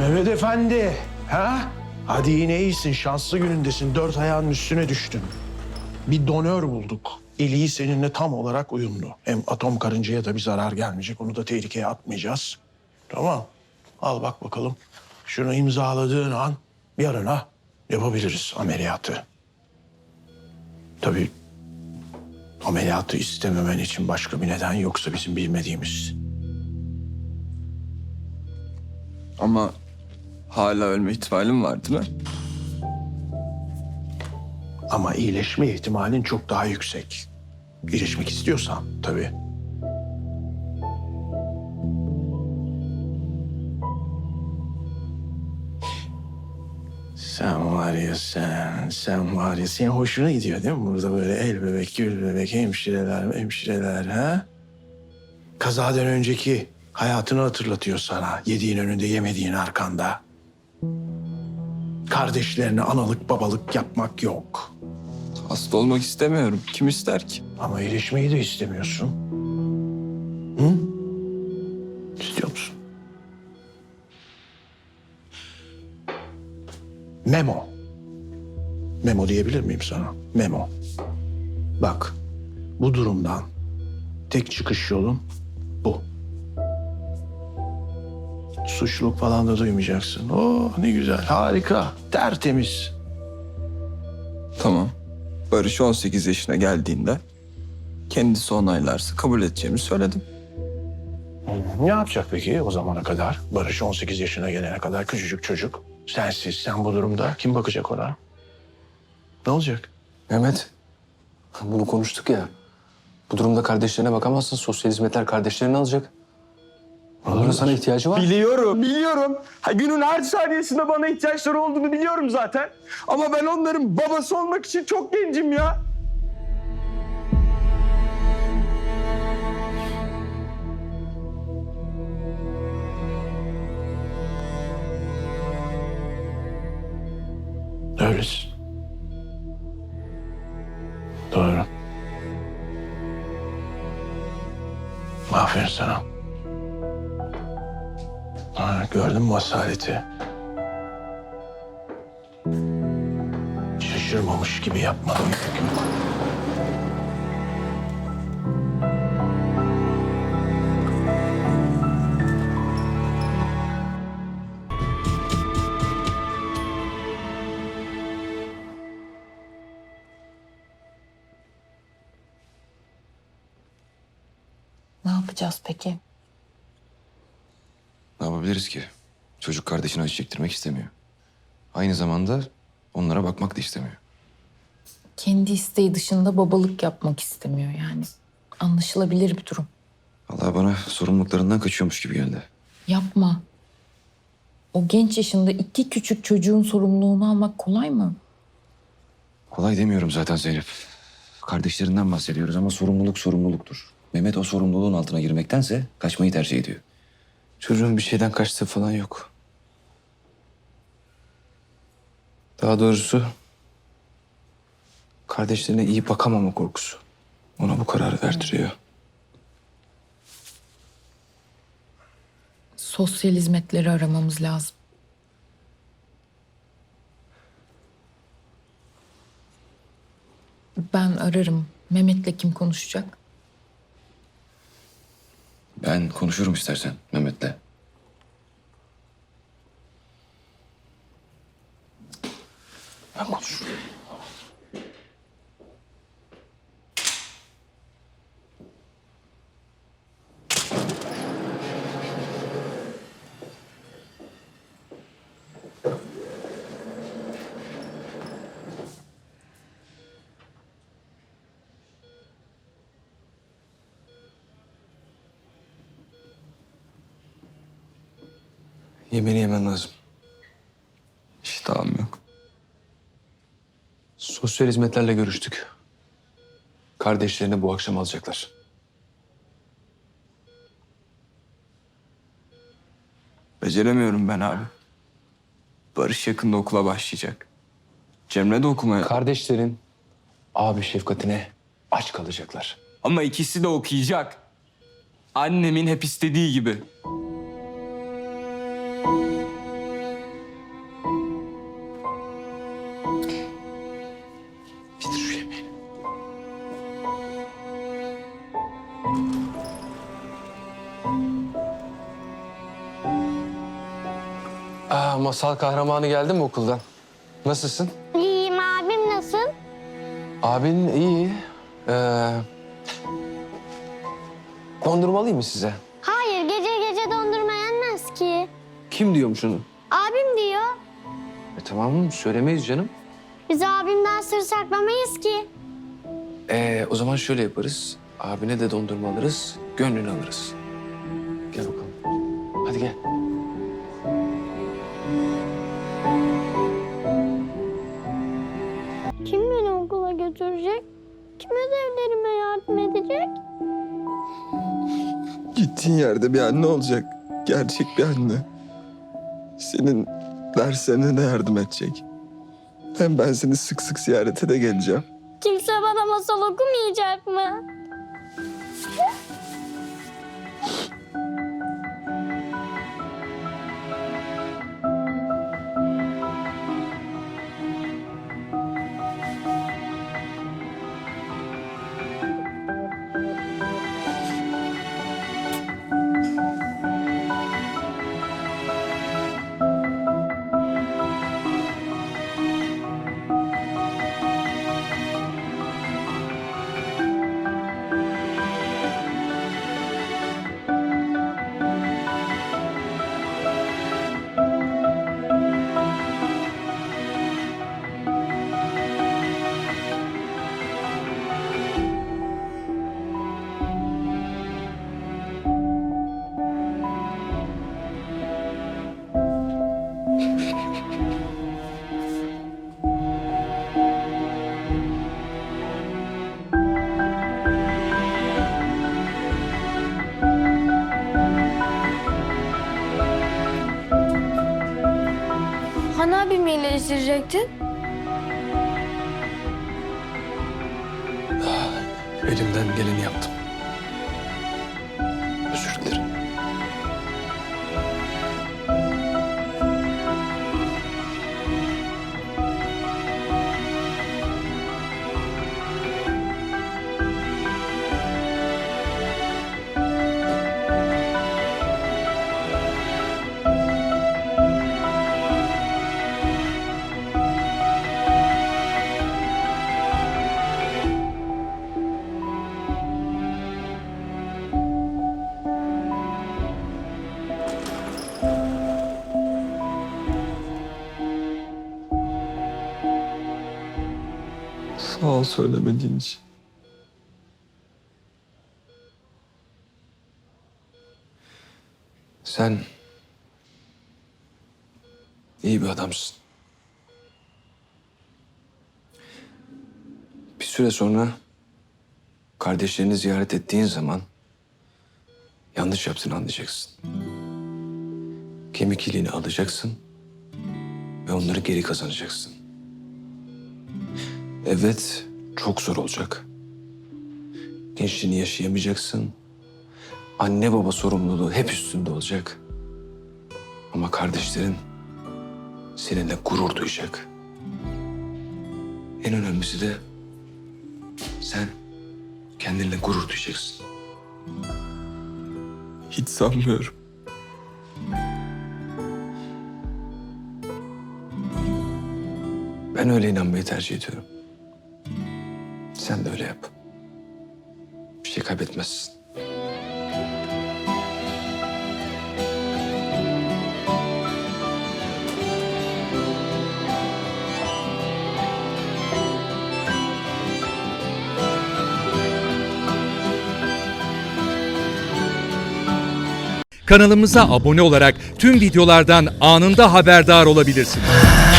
Mehmet Efendi, ha? Hadi yine iyisin, şanslı günündesin. Dört ayağının üstüne düştün. Bir donör bulduk. İliği seninle tam olarak uyumlu. Hem atom karıncaya da bir zarar gelmeyecek. Onu da tehlikeye atmayacağız. Tamam. Al bak bakalım. Şunu imzaladığın an yarına yapabiliriz ameliyatı. Tabii ameliyatı istememen için başka bir neden yoksa bizim bilmediğimiz. Ama hala ölme ihtimalim var değil mi? Ama iyileşme ihtimalin çok daha yüksek. İyileşmek istiyorsan tabii. Sen var ya sen, sen var ya senin hoşuna gidiyor değil mi? Burada böyle el bebek, gül bebek, hemşireler, hemşireler ha? Kazadan önceki hayatını hatırlatıyor sana. Yediğin önünde, yemediğin arkanda. Kardeşlerine analık babalık yapmak yok. Hasta olmak istemiyorum. Kim ister ki? Ama iyileşmeyi de istemiyorsun. Hı? İstiyor musun? Memo. Memo diyebilir miyim sana? Memo. Bak, bu durumdan tek çıkış yolun bu. Suçluluk falan da duymayacaksın. Oh ne güzel, harika, tertemiz. Tamam. Barış 18 yaşına geldiğinde kendisi onaylarsa kabul edeceğimi söyledim. Ne yapacak peki o zamana kadar? Barış 18 yaşına gelene kadar küçücük çocuk. Sensiz, sen bu durumda. Kim bakacak ona? Ne olacak? Mehmet, bunu konuştuk ya. Bu durumda kardeşlerine bakamazsın. Sosyal hizmetler kardeşlerini alacak. Onların sana ihtiyacı var. Biliyorum, biliyorum. Ha, günün her saniyesinde bana ihtiyaçları olduğunu biliyorum zaten. Ama ben onların babası olmak için çok gencim ya. Öylesin. Doğru. Aferin sana. Ha, gördün mü asaleti? Şaşırmamış gibi yapmadım. Ne yapacağız peki? Ne yapabiliriz ki? Çocuk kardeşini acı çektirmek istemiyor. Aynı zamanda onlara bakmak da istemiyor. Kendi isteği dışında babalık yapmak istemiyor yani. Anlaşılabilir bir durum. Allah bana sorumluluklarından kaçıyormuş gibi geldi. Yapma. O genç yaşında iki küçük çocuğun sorumluluğunu almak kolay mı? Kolay demiyorum zaten Zeynep. Kardeşlerinden bahsediyoruz ama sorumluluk sorumluluktur. Mehmet o sorumluluğun altına girmektense kaçmayı tercih ediyor. Çocuğun bir şeyden kaçtığı falan yok. Daha doğrusu kardeşlerine iyi bakamama korkusu. Ona bu kararı verdiriyor. Sosyal hizmetleri aramamız lazım. Ben ararım. Mehmet'le kim konuşacak? Ben konuşurum istersen Mehmet'le. Ben konuşurum. Yemeğini yemen lazım. İştahım yok. Sosyal hizmetlerle görüştük. Kardeşlerini bu akşam alacaklar. Beceremiyorum ben abi. Barış yakında okula başlayacak. Cemre de okumaya... Kardeşlerin abi şefkatine aç kalacaklar. Ama ikisi de okuyacak. Annemin hep istediği gibi. Aa, masal kahramanı geldi mi okuldan? Nasılsın? İyiyim abim nasıl? Abin iyi. Ee, dondurma alayım mı size? Hayır gece gece dondurma yenmez ki. Kim diyormuş onu? Abim diyor. E, tamam söylemeyiz canım. Biz abimden sır saklamayız ki. Ee, o zaman şöyle yaparız. Abine de dondurma alırız, gönlünü alırız. Gel bakalım. Hadi gel. Götürecek? Kim ödevlerime yardım edecek? Gittiğin yerde bir anne olacak. Gerçek bir anne. Senin derslerine de yardım edecek. Hem ben seni sık sık ziyarete de geleceğim. Kimse bana masal okumayacak mı? İyileştirecektin? Elimden geleni yaptım. Sağ ol söylemediğin için. Sen iyi bir adamsın. Bir süre sonra kardeşlerini ziyaret ettiğin zaman yanlış yaptığını anlayacaksın. Kemik iliğini alacaksın ve onları geri kazanacaksın. Evet, çok zor olacak. Gençliğini yaşayamayacaksın. Anne baba sorumluluğu hep üstünde olacak. Ama kardeşlerin seninle gurur duyacak. En önemlisi de sen kendinle gurur duyacaksın. Hiç sanmıyorum. Ben öyle inanmayı tercih ediyorum. Sen de öyle yap. Bir şey kaybetmezsin. Kanalımıza abone olarak tüm videolardan anında haberdar olabilirsiniz.